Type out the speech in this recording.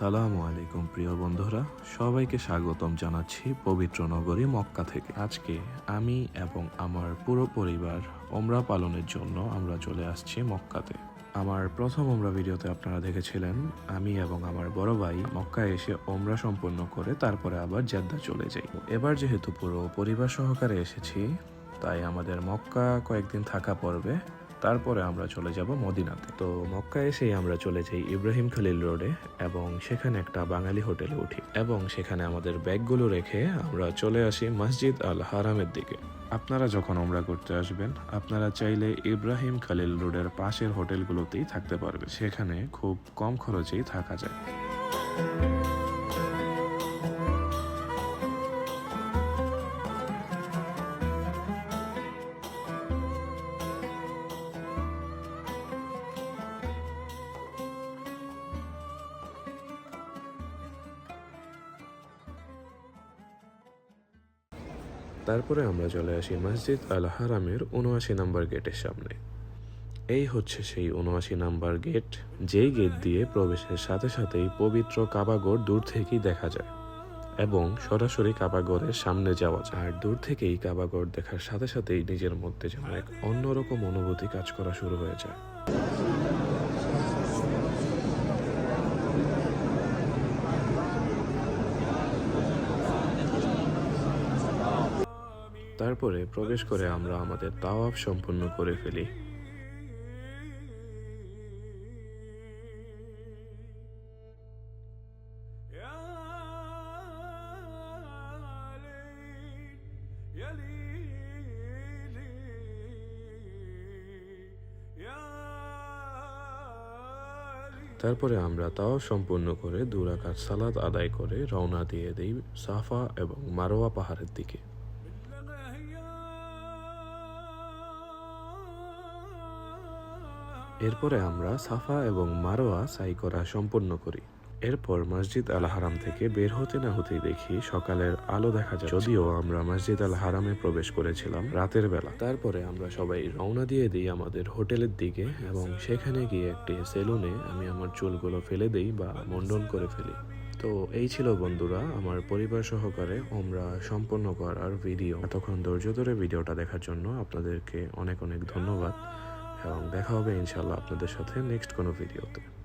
আসসালামু আলাইকুম প্রিয় বন্ধুরা। সবাইকে স্বাগতম জানাচ্ছি পবিত্র নগরী মক্কা থেকে। আজকে আমি এবং আমার পুরো পরিবার ওমরা পালনের জন্য আমরা চলে আসছি মক্কাতে। আমার প্রথম ওমরা ভিডিওতে আপনারা দেখেছিলেন, আমি এবং আমার বড় ভাই মক্কায় এসে ওমরা সম্পন্ন করে তারপরে আবার জেদ্দা চলে যাই। এবার যেহেতু পুরো পরিবার সহকারে এসেছি, তাই আমাদের মক্কা কয়েকদিন থাকা পড়বে তারপরে আমরা চলে যাব মদিনাতে। তো মক্কা এসেই আমরা চলে যাই ইব্রাহিম খালিল রোডে এবং সেখানে একটা বাঙালি হোটেলে উঠি এবং সেখানে আমাদের ব্যাগগুলো রেখে আমরা চলে আসি মসজিদ আল হারামের দিকে। আপনারা যখন ওমরা করতে আসবেন, আপনারা চাইলে ইব্রাহিম খালিল রোডের পাশের হোটেলগুলোতেই থাকতে পারবে সেখানে খুব কম খরচেই থাকা যায়। তারপরে আমরা চলে আসি মসজিদ আল হারামের উনআশি নম্বর গেটের সামনে। এই হচ্ছে সেই উনআশি নাম্বার গেট, যেই গেট দিয়ে প্রবেশের সাথে সাথেই পবিত্র কাবাগড় দূর থেকেই দেখা যায় এবং সরাসরি কাবাগড়ের সামনে যাওয়া যায়। আর দূর থেকেই কাবাগড় দেখার সাথে সাথেই নিজের মধ্যে যেন এক অন্যরকম অনুভূতি কাজ করা শুরু হয়ে যায়। তারপরে প্রবেশ করে আমরা আমাদের তাওয়াফ সম্পূর্ণ করে ফেলি। তারপরে আমরা তাও সম্পূর্ণ করে দুরাকাত সালাদ আদায় করে রওনা দিয়ে দেই সাফা এবং মারোয়া পাহাড়ের দিকে। এরপরে আমরা সাফা এবং মারোয়া সাই করা সম্পন্ন করি। এরপর মসজিদ আল হারাম থেকে বের হতে না হতেই দেখি সকালের আলো দেখা যায় যদিও আমরা মসজিদ আল হারামে প্রবেশ করেছিলাম রাতের বেলা। তারপরে আমরা সবাই রওনা দিয়ে দিই আমাদের হোটেলের দিকে এবং সেখানে গিয়ে একটি সেলুনে আমি আমার চুলগুলো ফেলে দেই বা মন্ডন করে ফেলি। তো এই ছিল বন্ধুরা আমার পরিবার সহকারে আমরা সম্পন্ন করার ভিডিও। এতক্ষণ ধৈর্য ধরে ভিডিওটা দেখার জন্য আপনাদেরকে অনেক অনেক ধন্যবাদ। এবং দেখা হবে ইনশাল্লাহ আপনাদের সাথে নেক্সট কোনো ভিডিওতে।